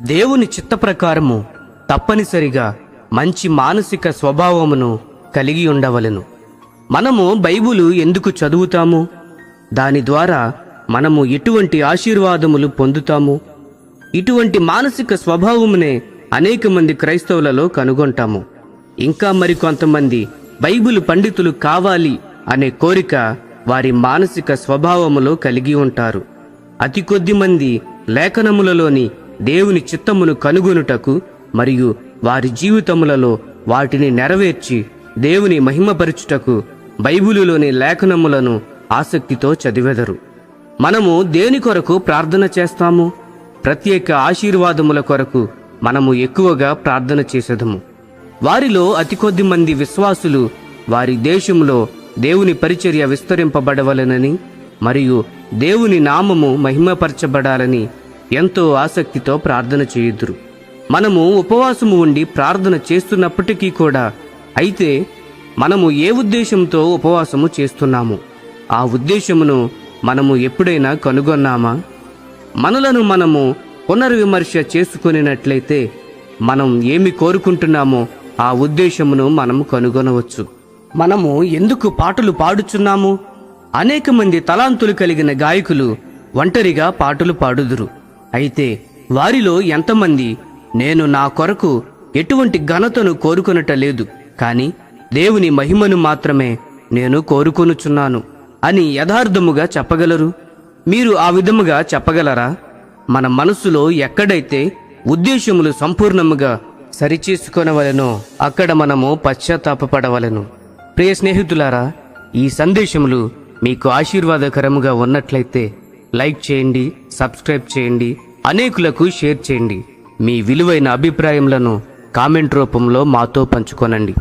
దేవుని చిత్త ప్రకారము తప్పనిసరిగా మంచి మానసిక స్వభావమును కలిగి ఉండవలెను. మనము బైబిలు ఎందుకు చదువుతాము? దాని ద్వారా మనము ఎటువంటి ఆశీర్వాదములు పొందుతాము? ఇటువంటి మానసిక స్వభావమునే అనేక మంది క్రైస్తవులలో కనుగొంటాము. ఇంకా మరికొంతమంది బైబిల్ పండితులు కావాలి అనే కోరిక వారి మానసిక స్వభావములో కలిగి ఉంటారు. అతి కొద్ది మంది లేఖనములలోని దేవుని చిత్తమును కనుగొనుటకు మరియు వారి జీవితములలో వాటిని నెరవేర్చి దేవుని మహిమపరచుటకు బైబిలులోని లేఖనములను ఆసక్తితో చదివెదరు. మనము దేని కొరకు ప్రార్థన చేస్తాము? ప్రత్యేక ఆశీర్వాదముల కొరకు మనము ఎక్కువగా ప్రార్థన చేసేదము. వారిలో అతి కొద్ది మంది విశ్వాసులు వారి దేశంలో దేవుని పరిచర్య విస్తరింపబడవలనని మరియు దేవుని నామము మహిమపరచబడాలని ఎంతో ఆసక్తితో ప్రార్థన చేయుదురు. మనము ఉపవాసము ఉండి ప్రార్థన చేస్తున్నప్పటికీ కూడా అయితే మనము ఏ ఉద్దేశంతో ఉపవాసము చేస్తున్నాము? ఆ ఉద్దేశమును మనము ఎప్పుడైనా కనుగొన్నామా? మనలను మనము పునర్విమర్శ చేసుకునినట్లయితే మనం ఏమి కోరుకుంటున్నామో ఆ ఉద్దేశమును మనము కనుగొనవచ్చు. మనము ఎందుకు పాటలు పాడుచున్నాము? అనేక మంది తలాంతులు కలిగిన గాయకులు ఒంటరిగా పాటలు పాడుదురు. అయితే వారిలో ఎంతమంది నేను నా కొరకు ఎటువంటి ఘనతను కోరుకునట లేదు కాని దేవుని మహిమను మాత్రమే నేను కోరుకొనుచున్నాను అని యథార్థముగా చెప్పగలరు? మీరు ఆ విధముగా చెప్పగలరా? మన మనస్సులో ఎక్కడైతే ఉద్దేశములు సంపూర్ణముగా సరిచేసుకొనవలెనో అక్కడ మనము పశ్చాత్తాపడవలను ప్రియ స్నేహితులారా ఈ సందేశములు మీకు ఆశీర్వాదకరముగా ఉన్నట్లయితే లైక్ చేయండి సబ్స్క్రైబ్ చేయండి అనేకులకు షేర్ చేయండి. మీ విలువైన అభిప్రాయములను కామెంట్ రూపంలో మాతో పంచుకోనండి.